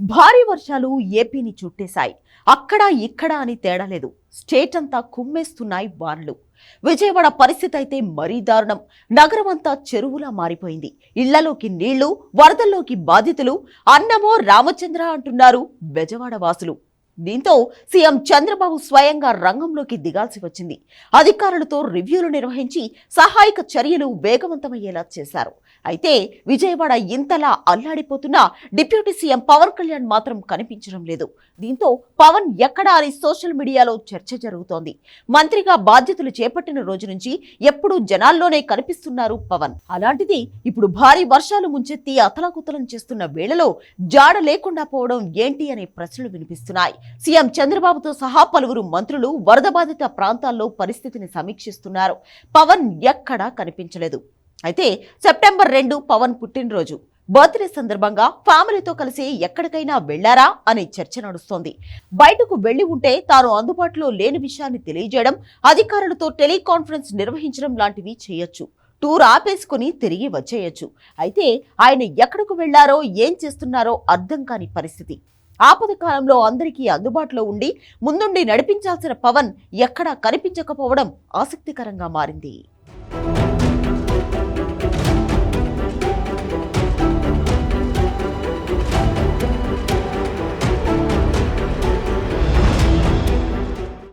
భారీ వర్షాలు ఏపీని చుట్టేశాయి. అక్కడ ఇక్కడ అని తేడా లేదు. స్టేట్ అంతా కుమ్మేస్తున్నాయి వానలు. విజయవాడ పరిస్థితి అయితే మరీ దారుణం. నగరం అంతా చెరువులా మారిపోయింది. ఇళ్ళలోకి నీళ్ళు వరదల్లోకి బాధితులు అన్నమో రామచంద్ర అంటున్నారు బెజవాడ వాసులు. దీంతో సీఎం చంద్రబాబు స్వయంగా రంగంలోకి దిగాల్సి వచ్చింది. అధికారులతో రివ్యూలు నిర్వహించి సహాయక చర్యలు వేగవంతమయ్యేలా చేశారు. అయితే విజయవాడ ఇంతలా అల్లాడిపోతున్నా డిప్యూటీ సీఎం పవన్ కళ్యాణ్ మాత్రం కనిపించడం లేదు. దీంతో పవన్ ఎక్కడా అని సోషల్ మీడియాలో చర్చ జరుగుతోంది. మంత్రిగా బాధ్యతలు చేపట్టిన రోజు నుంచి ఎప్పుడూ జనాల్లోనే కనిపిస్తున్నారు పవన్. అలాంటిది ఇప్పుడు భారీ వర్షాలు ముంచెత్తి అతలాకుతలం చేస్తున్న వేళలో జాడ లేకుండా పోవడం ఏంటి అనే ప్రశ్నలు వినిపిస్తున్నాయి. సీఎం చంద్రబాబుతో సహా పలువురు మంత్రులు వరద బాధిత ప్రాంతాల్లో పరిస్థితిని సమీక్షిస్తున్నారు. పవన్ ఎక్కడా కనిపించలేదు. అయితే సెప్టెంబర్ రెండు పవన్ పుట్టినరోజు. బర్త్డే సందర్భంగా ఫ్యామిలీతో కలిసి ఎక్కడికైనా వెళ్ళారా అనే చర్చ నడుస్తోంది. బయటకు వెళ్ళి ఉంటే తాను అందుబాటులో లేని విషయాన్ని తెలియజేయడం అధికారులతో టెలికాన్ఫరెన్స్ నిర్వహించడం లాంటివి చేయొచ్చు. టూర్ ఆపేసుకుని తిరిగి వచ్చేయొచ్చు. అయితే ఆయన ఎక్కడకు వెళ్ళారో ఏం చేస్తున్నారో అర్థం కాని పరిస్థితి. ఆపద కాలంలో అందరికీ అందుబాటులో ఉండి ముందుండి నడిపించాల్సిన పవన్ ఎక్కడా కనిపించకపోవడం ఆసక్తికరంగా మారింది.